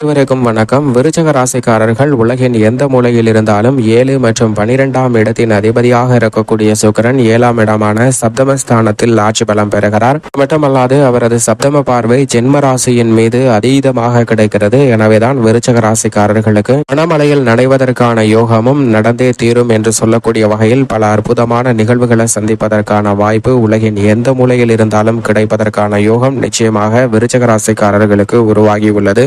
அனைவருக்கும் வணக்கம். விருச்சக ராசிக்காரர்கள் உலகின் எந்த மூலையில் இருந்தாலும் ஏழு மற்றும் பனிரெண்டாம் இடத்தின் அதிபதியாக இருக்கக்கூடிய சுக்கரன் ஏழாம் இடமான சப்தமஸ்தானத்தில் ஆட்சி பலம் பெறுகிறார். மட்டுமல்லாது அவரது சப்தம பார்வை ஜென்ம ராசியின் மீது அதீதமாக கிடைக்கிறது. எனவேதான் விருச்சக ராசிக்காரர்களுக்கு மனமலையில் நடைவதற்கான யோகமும் நடந்தே தீரும் என்று சொல்லக்கூடிய வகையில் பல அற்புதமான நிகழ்வுகளை சந்திப்பதற்கான வாய்ப்பு உலகின் எந்த மூலையில் இருந்தாலும் கிடைப்பதற்கான யோகம் நிச்சயமாக விருச்சக ராசிக்காரர்களுக்கு உருவாகியுள்ளது.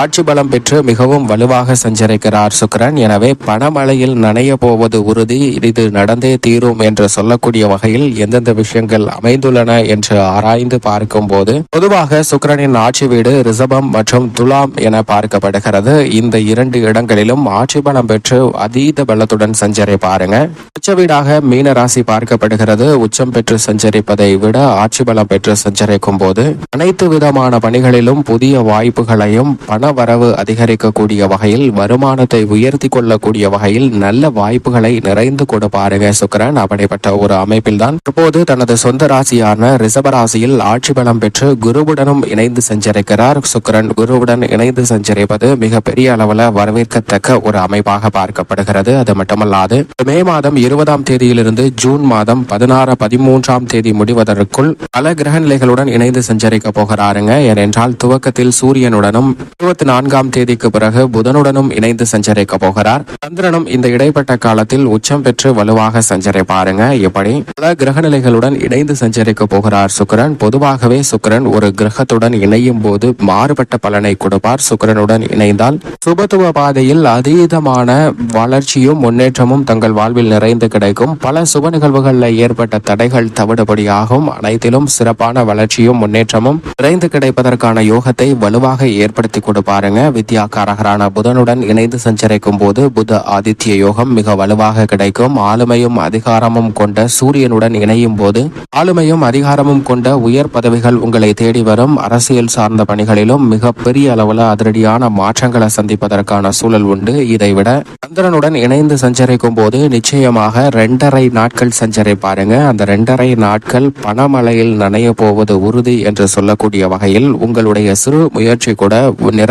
ஆட்சி பலம் பெற்று மிகவும் வலுவாக சஞ்சரிக்கிறார் சுக்கரன். எனவே பணமழையில் நனைய போவது உறுதி. இது நடந்தே தீரும் என்று சொல்லக்கூடிய வகையில் எந்தெந்த விஷயங்கள் அமைந்துள்ளன என்று ஆராய்ந்து பார்க்கும் போது பொதுவாக சுக்கிரனின் ஆட்சி வீடு ரிசபம் மற்றும் துலாம் என பார்க்கப்படுகிறது. இந்த இரண்டு இடங்களிலும் ஆட்சி பலம் பெற்று அதீத பலத்துடன் சஞ்சரிப்பாருங்க உச்ச வீடாக மீன ராசி பார்க்கப்படுகிறது. உச்சம் பெற்று சஞ்சரிப்பதை விட ஆட்சி பலம் பெற்று சஞ்சரிக்கும் போது அனைத்து விதமான பணிகளிலும் புதிய வாய்ப்புகளையும் பண வரவு அதிகரிக்கக்கூடிய வகையில் வருமானத்தை உயர்த்தி கொள்ளக்கூடிய வகையில் நல்ல வாய்ப்புகளை நிறைந்து கொடுப்பாருங்க சுக்கரன். அப்படிப்பட்ட ஒரு அமைப்பில் தான் தற்போது தனது சொந்த ராசியான ரிசபராசியில் ஆட்சி பலம் பெற்று குருவுடனும் இணைந்து சஞ்சரிக்கிறார் சுக்கரன். குருவுடன் இணைந்து சஞ்சரிப்பது மிக பெரிய அளவில் வரவேற்கத்தக்க ஒரு அமைப்பாக பார்க்கப்படுகிறது. அது மட்டுமல்லாது மே மாதம் இருபதாம் தேதியிலிருந்து ஜூன் மாதம் பதினாறு பதிமூன்றாம் தேதி முடிவதற்குள் பல கிரக நிலைகளுடன் இணைந்து சஞ்சரிக்க போகிறாருங்க. ஏனென்றால் துவக்கத்தில் சூரியனுடனும் இருபத்தி நான்காம் தேதிக்கு பிறகு புதனுடனும் இணைந்து சஞ்சரிக்க போகிறார். சந்திரனும் இந்த இடைப்பட்ட காலத்தில் உச்சம் பெற்று வலுவாக சஞ்சரிப்பாருங்க. இப்படி பல கிரக நிலைகளுடன் இணைந்து சஞ்சரிக்க போகிறார் சுக்கரன். பொதுவாகவே சுக்கரன் ஒரு கிரகத்துடன் இணையும் போது மாறுபட்ட பலனை கொடுப்பார். சுக்கிரனுடன் இணைந்தால் சுபத்துவ பாதையில் அதீதமான வளர்ச்சியும் முன்னேற்றமும் தங்கள் வாழ்வில் நிறைந்து கிடைக்கும். பல சுப நிகழ்வுகளில் ஏற்பட்ட தடைகள் தவிடுபடியாகும். அனைத்திலும் சிறப்பான வளர்ச்சியும் முன்னேற்றமும் நிறைந்து கிடைப்பதற்கான யோகத்தை வலுவாக ஏற்படுத்தி கொடுப்பாருங்க வித்யாகாரகரான புதனுடன் இணைந்து சஞ்சரிக்கும் போது புத ஆதித்ய யோகம் மிக வலுவாக கிடைக்கும். ஆளுமையும் அதிகாரமும் கொண்ட சூரியனுடன் இணையும் போது ஆளுமையும் அதிகாரமும் கொண்ட உயர் பதவிகள் உங்களை தேடி வரும். அரசியல் சார்ந்த பணிகளிலும் மிக பெரிய அளவுல அதிரடியான மாற்றங்களை சந்திப்பதற்கான சூழல் உண்டு. இதைவிட சந்திரனுடன் இணைந்து சஞ்சரிக்கும் போது நிச்சயமாக ரெண்டரை நாட்கள் சஞ்சரிப்பாருங்க அந்த ரெண்டரை நாட்கள் பணமழையில் நனைய போவது உறுதி என்று சொல்லக்கூடிய வகையில் உங்களுடைய சிறு முயற்சி கூட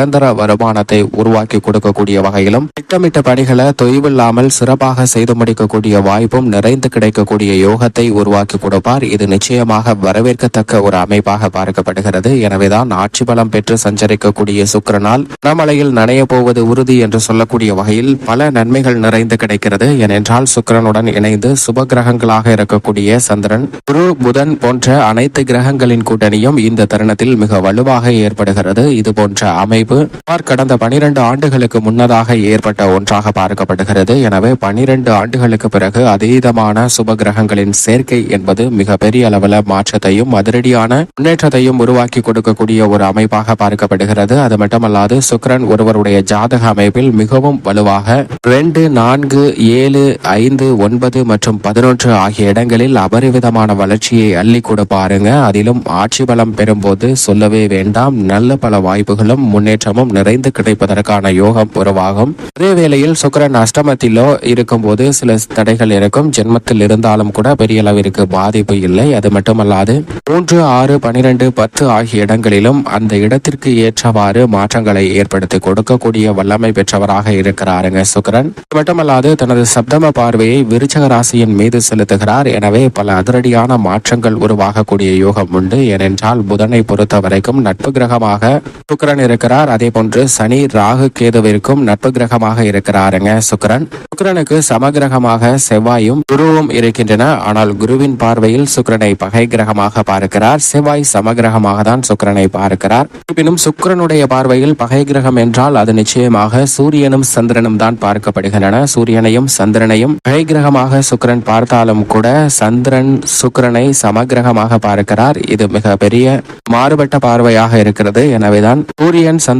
நிரந்தர வருமானத்தை உருவாக்கி கொடுக்கக்கூடிய வகையிலும் திட்டமிட்ட பணிகளை தொய்வில்லாமல் சிறப்பாக செய்து முடிக்கக்கூடிய வாய்ப்பும் நிறைந்து கிடைக்கக்கூடிய யோகத்தை உருவாக்கி கொடுப்பார். இது நிச்சயமாக வரவேற்கத்தக்க ஒரு அமைப்பாக பார்க்கப்படுகிறது. எனவேதான் ஆட்சி பலம் பெற்று சஞ்சரிக்கக்கூடிய சுக்கிரனால் பணமழையில் நனைய போவது உறுதி என்று சொல்லக்கூடிய வகையில் பல நன்மைகள் நிறைந்து கிடைக்கிறது. ஏனென்றால் சுக்கிரனுடன் இணைந்து சுப கிரகங்களாக இருக்கக்கூடிய சந்திரன் குரு புதன் போன்ற அனைத்து கிரகங்களின் கூட்டணியும் இந்த தருணத்தில் மிக வலுவாக ஏற்படுகிறது. இது போன்ற அமைப்பு பாதிப்பு கடந்த பனிரெண்டு ஆண்டுகளுக்கு முன்னதாக ஏற்பட்ட ஒன்றாக பார்க்கப்படுகிறது. எனவே பனிரெண்டு ஆண்டுகளுக்கு பிறகு அதீதமான சுப கிரகங்களின் சேர்க்கை என்பது மிக பெரிய அளவில் மாற்றத்தையும் அதிரடியான முன்னேற்றத்தையும் உருவாக்கி கொடுக்கக்கூடிய ஒரு அமைப்பாக பார்க்கப்படுகிறது. அது மட்டுமல்லாது சுக்கிரன் ஒருவருடைய ஜாதக அமைப்பில் மிகவும் வலுவாக ரெண்டு நான்கு ஏழு ஐந்து ஒன்பது மற்றும் பதினொன்று ஆகிய இடங்களில் அபரிவிதமான வளர்ச்சியை அள்ளி கொடுப்பாருங்க அதிலும் ஆட்சி பலம் பெறும்போது சொல்லவே வேண்டாம். நல்ல பல வாய்ப்புகளும் முன்னேற்றமும் நிறைந்து கிடைப்பதற்கான யோகம் உருவாகும். அதே வேளையில் சுக்கிரன் அஷ்டமத்திலோ இருக்கும்போது சில தடைகள் இருக்கும். ஜென்மத்தில் இருந்தாலும் கூட பெரிய அளவிற்கு பாதிப்பு இல்லை. அது மட்டுமல்லாது மூன்று ஆறு பனிரெண்டு பத்து ஆகிய இடங்களிலும் அந்த இடத்திற்கு ஏற்றவாறு மாற்றங்களை ஏற்படுத்தி கொடுக்கக்கூடிய வல்லமை பெற்றவராக இருக்கிறாருங்க சுக்கரன். அது மட்டுமல்லாது தனது சப்தம பார்வையை விருச்சக ராசியின் மீது செலுத்துகிறார். எனவே பல அதிரடியான மாற்றங்கள் உருவாகக்கூடிய யோகம் உண்டு. ஏனென்றால் புதனை பொறுத்த வரைக்கும் நட்பு கிரகமாக சுக்கிரன் இருக்கிறார். சுக்கரன் அதே போன்று சனி ராகு கேதுவிற்கும் நட்பு கிரகமாக இருக்கிறாருங்க. சுக்கரன் சுக்கரனுக்கு சமகிரகமாக செவ்வாயும் குருவும் இருக்கின்றன. ஆனால் குருவின் பார்வையில் சுக்கரனை பகை கிரகமாக பார்க்கிறார். செவ்வாய் சமகிரகமாக தான் சுக்கரனை பார்க்கிறார். இருப்பினும் சுக்கரனுடைய பார்வையில் பகை கிரகம் என்றால் அது நிச்சயமாக சூரியனும் சந்திரனும் தான் பார்க்கப்படுகின்றன. சூரியனையும் சந்திரனையும் பகை கிரகமாக சுக்கரன் பார்த்தாலும் கூட சந்திரன் சுக்கரனை சமகிரகமாக பார்க்கிறார். இது மிக பெரிய மாறுபட்ட பார்வையாக இருக்கிறது. எனவேதான் சூரியன் சந்திரனுடைய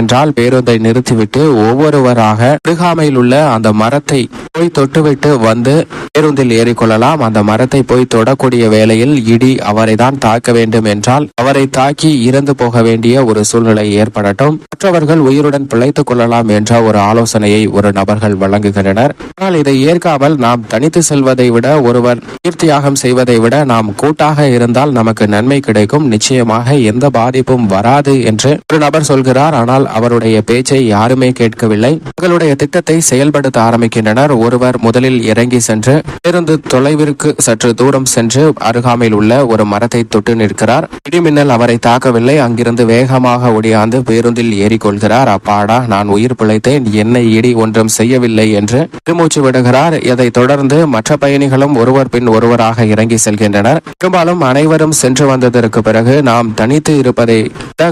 என்றால் பேருந்தை நிறுத்திவிட்டு ஒவ்வொருவராக அருகாமையில் உள்ள அந்த மரத்தை போய் தொட்டுவிட்டு வந்து பேருந்தில் ஏறிக்கொள்ளலாம். அந்த மரத்தை போய் தொடக்கூடிய வேளையில் இடி அவரை தான் தாக்க வேண்டும் என்றால் அவரை தாக்கி இறந்து போக வேண்டிய ஒரு சூழ்நிலை ஏற்படட்டும். மற்றவர்கள் உயிருடன் பிழைத்துக் கொள்ளலாம் என்ற ஒரு ஆலோசனையை ஒரு நபர்கள் வழங்குகின்றனர். ஆனால் இதை ஏற்காமல் நாம் தனித்து செல்வதை விட ஒருவர் கீர்த்தியாகம் செய்வதை விட நாம் கூட்டாக இருந்தால் நமக்கு நன்மை கிடைக்கும். நிச்சயமாக எந்த பாதிப்பும் வராது என்று ஒரு நபர் சொல்கிறார். ஆனால் அவருடைய பேச்சை யாருமே கேட்கவில்லை. தங்களுடைய திட்டத்தை செயல்படுத்த ஆரம்பிக்கின்றனர். ஒருவர் முதலில் இறங்கி சென்று பேருந்து தொலைவிற்கு சற்று தூரம் சென்று அருகாமையில் உள்ள ஒரு மரத்தை தொட்டு நிற்கிறார். இடிமின்னல் அவரை தாக்கவில்லை. அங்கிருந்து வேகமாக ஒடியாந்து பேருந்தில் ஏறிக்கொள்கிறார். அப்பாடா நான் உயிர் பிழைத்தேன். என்னை இடி ஒன்றும் செய்யவில்லை என்று பெருமூச்சு விடுகிறார். இதைத் தொடர்ந்து மற்ற பயணிகளும் ஒருவர் பின் ஒருவராக இறங்கி செல்கின்றனர். பெரும்பாலும் அனைவரும் சென்று வந்ததற்கு பிறகு நாம் தனித்து இருப்பதை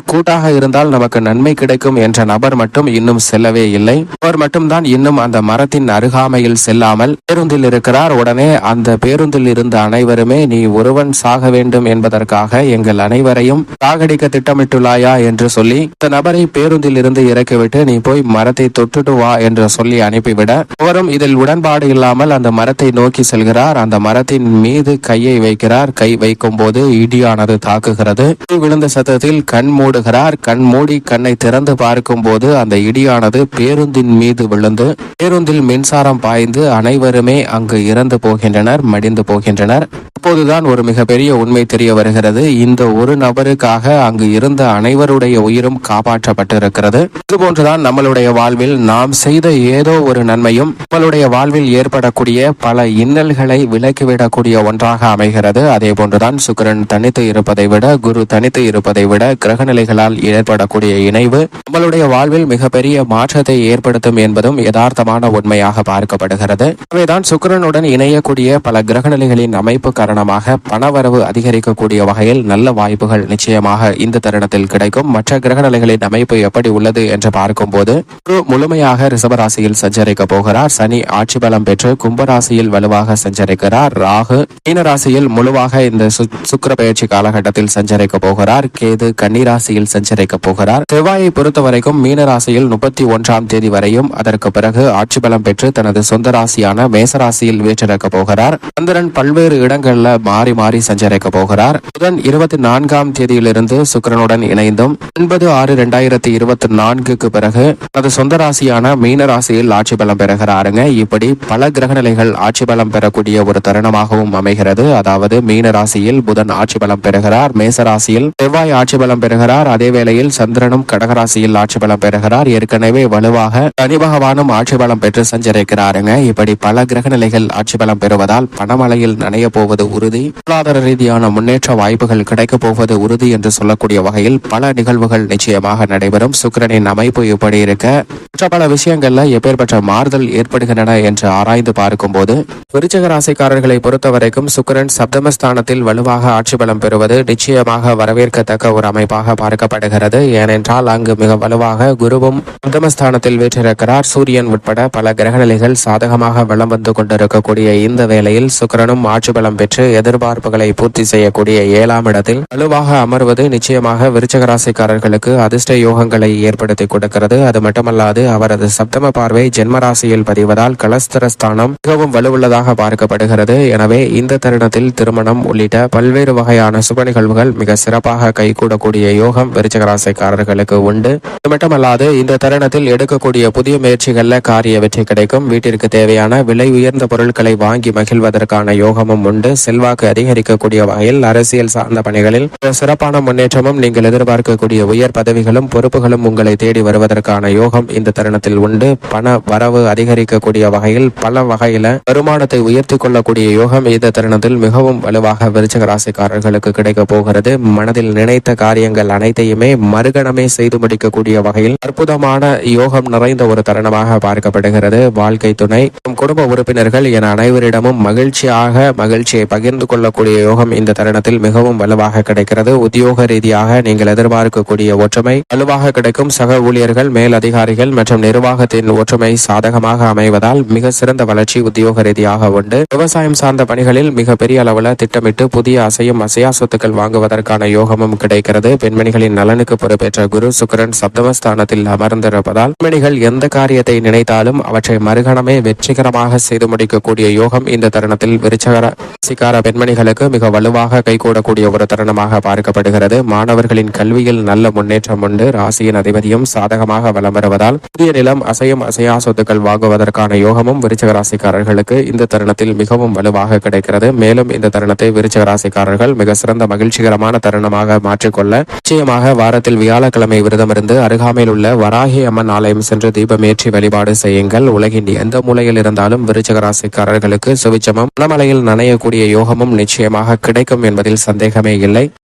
கூட்டாக இருந்தால் நமக்கு நன்மை கிடைக்கும் என்ற நபர் மட்டும் இன்னும் செல்லவே இல்லை. அவர் மட்டும்தான் இன்னும் அந்த மரத்தின் அருகாமையில் செல்லாமல் பேருந்தில் இருக்கிறார். உடனே அந்த பேருந்தில் இருந்த அனைவருமே நீ ஒருவன் சாக வேண்டும் என்பதற்காக எங்கள் அனைவரையும் சாகடிக்க திட்டமிட்டுள்ளாயா? என்று சொல்லி இந்த நபரை பேருந்தில் இருந்து இறக்கிவிட்டு நீ போய் மரத்தை தொட்டுட்டு வா என்று சொல்லி அனுப்பிவிட அவரும் இதில் உடன்பாடு இல்லாமல் அந்த மரத்தை நோக்கி செல்கிறார். அந்த மரத்தின் மீது கையை வைக்கிறார். கை வைக்கும் போது இடியானது தாக்குகிறது. விழுந்த சத்தத்தில் கண் மூடுகிறார். கண் மூடி கண்ணை திறந்து பார்க்கும் போது அந்த இடியானது பேருந்தின் மீது விழுந்து பேருந்தில் மின்சாரம் பாய்ந்து அனைவருமே அங்கு இறந்து போகின்றனர் மடிந்து போகின்றனர். அப்போதுதான் ஒரு மிகப்பெரிய உண்மை தெரிய வருகிறது. இந்த ஒரு நபருக்காக அங்கு இருந்த அனைவருடைய உயிரும் காப்பாற்றப்பட்டிருக்கிறது. இதுபோன்றுதான் நம்மளுடைய வாழ்வில் நாம் செய்த ஏதோ ஒரு நன்மையும் நம்மளுடைய வாழ்வில் ஏற்படக்கூடிய பல இன்னல்களை விலக்கிவிடக்கூடிய ஒன்றாக அமைகிறது. அதே போன்றுதான் சுக்கிரன் தனித்து இருப்பதை விட குரு தனித்து இருப்பதை விட கிரகநிலைகளால் ஏற்படக்கூடிய இணைவு நம்மளுடைய வாழ்வில் மிகப்பெரிய மாற்றத்தை ஏற்படுத்தும் என்பதும் யதார்த்தமான உண்மையாக பார்க்கப்படுகிறது. எனவேதான் சுக்கரனுடன் இணையக்கூடிய பல கிரகநிலைகளின் அமைப்பு காரணமாக பணவரவு அதிகரிக்கக்கூடிய வகையில் நல்ல வாய்ப்புகள் நிச்சயமாக இந்த தருணத்தில் கிடைக்கும். மற்ற கிரகநிலைகளின் அமைப்பு எப்படி உள்ளது என்று பார்க்கும்போது குரு முழுமையாக ரிசபராசியில் சஞ்சரிக்க போகிறார். சனி ஆட்சி பலம் பெற்று கும்பராசியில் வலுவாக சஞ்சரிக்கிறார். ராகு மீனராசியில் முழுவாக இந்த சுக்கர பயிற்சி காலகட்டத்தில் சஞ்சரிக்க போகிறார். கேது கன்னிராசியில் சஞ்சரிக்க போகிறார். செவ்வாயை பொறுத்த வரைக்கும் மீனராசியில் முப்பத்தி ஒன்றாம் தேதி வரையும் அதற்கு பிறகு ஆட்சி பலம் பெற்று தனது சொந்த ராசியான மேசராசியில் வீற்றிருக்க போகிறார். சந்திரன் பல்வேறு இடங்கள்ல மாறி மாறி சஞ்சரிக்க போகிறார். புதன் இருபத்தி நான்காம் தேதியிலிருந்து சுக்கரனுடன் இணைந்தும் ஒன்பது ஆறு இரண்டாயிரத்தி இருபத்தி நான்குக்கு பிறகு தனது சொந்த ராசியான மீன ராசியில் ஆட்சி பலம் பெறுகிறாருங்க. இப்படி பல கிரகநிலைகள் ஆட்சி பலம் பெறக்கூடிய ஒரு தருணமாகவும் அமைகிறது. அதாவது மீன ராசியில் புதன் ஆட்சி பலம் பெறுகிறார். மேச ராசியில் செவ்வாய் ஆட்சி பலம் பெறுகிறார். அதே வேளையில் சந்திரனும் கடகராசி கடகராசியில் ஆட்சி பலம் பெறுகிறார். ஏற்கனவே வலுவாக சனி பகவானும் ஆட்சி பலம் பெற்று சஞ்சரிக்கிறாருங்க. இப்படி பல கிரக நிலைகள் ஆட்சி பலம் பெறுவதால் பணமலையில் நனைய போவது உறுதி. பொருளாதார ரீதியான முன்னேற்ற வாய்ப்புகள் கிடைக்கப் போவது உறுதி என்று சொல்லக்கூடிய வகையில் பல நிகழ்வுகள் நிச்சயமாக நடைபெறும். சுக்கிரனின் அமைப்பு இப்படி இருக்க மற்ற பல விஷயங்கள்ல எப்பேற்பட்ட மாறுதல் ஏற்படுகின்றன என்று ஆராய்ந்து பார்க்கும்போது விருச்சக ராசிக்காரர்களை பொறுத்தவரைக்கும் சுக்கரன் சப்தமஸ்தானத்தில் வலுவாக ஆட்சி பலம் பெறுவது நிச்சயமாக வரவேற்கத்தக்க ஒரு அமைப்பாக பார்க்கப்படுகிறது. ஏனென்றால் அங்கு மிக வலுவாக குருவும் சப்தமஸ்தானத்தில் வீற்றிருக்கிறார். சூரியன் உட்பட பல கிரகநிலைகள் சாதகமாக வலம் வந்து கொண்டிருக்கக்கூடிய இந்த வேளையில் சுக்கிரனும் ஆட்சி பலம் பெற்று எதிர்பார்ப்புகளை பூர்த்தி செய்யக்கூடிய ஏழாம் இடத்தில் வலுவாக அமர்வது நிச்சயமாக விருச்சக ராசிக்காரர்களுக்கு அதிர்ஷ்ட யோகங்களை ஏற்படுத்தி கொடுக்கிறது. அது மட்டுமல்லாது அவரது சப்தம பார்வை ஜென்ம ராசியில் பதிவதால் கலஸ்தரஸ்தானம் மிகவும் வலுவுள்ளதாக பார்க்கப்படுகிறது. எனவே இந்த தருணத்தில் திருமணம் உள்ளிட்ட பல்வேறு வகையான சுப நிகழ்வுகள் மிக சிறப்பாக கைகூடக்கூடிய யோகம் விருச்சக ராசிக்காரர்களுக்கு உண்டு. இது மட்டுமல்லாது இந்த தருணத்தில் எடுக்கக்கூடிய புதிய முயற்சிகள்ல காரிய வெற்றி கிடைக்கும். வீட்டிற்கு தேவையான விலை உயர்ந்த பொருட்களை வாங்கி மகிழ்வதற்கான யோகமும் உண்டு. செல்வாக்கு அதிகரிக்கக்கூடிய வகையில் அரசியல் சார்ந்த பணிகளில் சிறப்பான முன்னேற்றமும் நீங்கள் எதிர்பார்க்கக்கூடிய உயர் பதவிகளும் பொறுப்புகளும் உங்களை தேடி வருவதற்கான யோகம் இந்த தருணத்தில் உண்டு. பண வரவு அதிகரிக்கக்கூடிய வகையில் பல வகையில வருமானத்தை உயர்த்தி கொள்ளக்கூடிய யோகம் இந்த தருணத்தில் மிகவும் வலுவாக விருச்சக ராசிக்காரர்களுக்கு கிடைக்க போகிறது. மனதில் நினைத்த காரியங்கள் அனைத்தையுமே மறுகணமே செய்து முடிக்கக்கூடிய வகையில் அற்புதமான யோகம் நிறைந்த ஒரு தருணமாக பார்க்கப்படுகிறது. வாழ்க்கை துணை. குடும்ப உறுப்பினர்கள் என அனைவரிடமும் மகிழ்ச்சியாக மகிழ்ச்சியை பகிர்ந்து கொள்ளக்கூடிய யோகம் இந்த தருணத்தில் மிகவும் வலுவாக கிடைக்கிறது. உத்தியோக ரீதியாக நீங்கள் எதிர்பார்க்கக்கூடிய ஒற்றுமை வலுவாக கிடைக்கும். சக ஊழியர்கள் மேல் அதிகாரிகள் மற்றும் நிர்வாகத்தின் ஒற்றுமை சாதகமாக அமைவதால் மிக சிறந்த வளர்ச்சி உத்தியோக ரீதியாக உண்டு. விவசாயம் சார்ந்த பணிகளில் மிக பெரிய அளவில் திட்டமிட்டு புதிய அசையும் அசையா சொத்துக்கள் வாங்குவதற்கான யோகமும் கிடைக்கிறது. பெண்மணிகளின் நலனுக்கு பொறுப்பேற்ற குரு சுக்கரன் சப்தமஸ்தானத்தில் அமர்ந்திருப்பதால் மணிகள் எந்த காரியத்தை நினைத்தாலும் அவற்றை மறுகணமே வெற்றிகரமாக செய்து முடிக்கக்கூடிய யோகம் இந்த தருணத்தில் விருச்சகர ராசிக்கார பெண்மணிகளுக்கு மிக வலுவாக கைகூடக்கூடிய ஒரு தருணமாக பார்க்கப்படுகிறது. மாணவர்களின் கல்வியில் நல்ல முன்னேற்றம் உண்டு. ராசியின் அதிபதியும் சாதகமாக வலம் வருவதால் புதிய நிலம் அசையும் அசையா சொத்துக்கள் வாங்குவதற்கான யோகமும் விருச்சக ராசிக்காரர்களுக்கு இந்த தருணத்தில் மிகவும் வலுவாக கிடைக்கிறது. மேலும் இந்த தருணத்தை விருச்சக ராசிக்காரர்கள் மிக சிறந்த மகிழ்ச்சிகரமான தருணமாக மாற்றிக்கொள்ள நிச்சயமாக வாரத்தில் வியாழக்கிழமை விரதமிருந்து அருகாமையில் உள்ள வராகி அம்மன் ஆலயம் சென்று தீபமேற்றி வழிபாடு செய்யுங்கள். உலகின் எந்த மூலையில் இருந்தாலும் விருச்சக ராசிக்காரர்களுக்கு சுவிச்சமம் மனமலையில் நனையக்கூடிய யோகமும் நிச்சயமாக கிடைக்கும் என்பதில் சந்தேகமே இல்லை.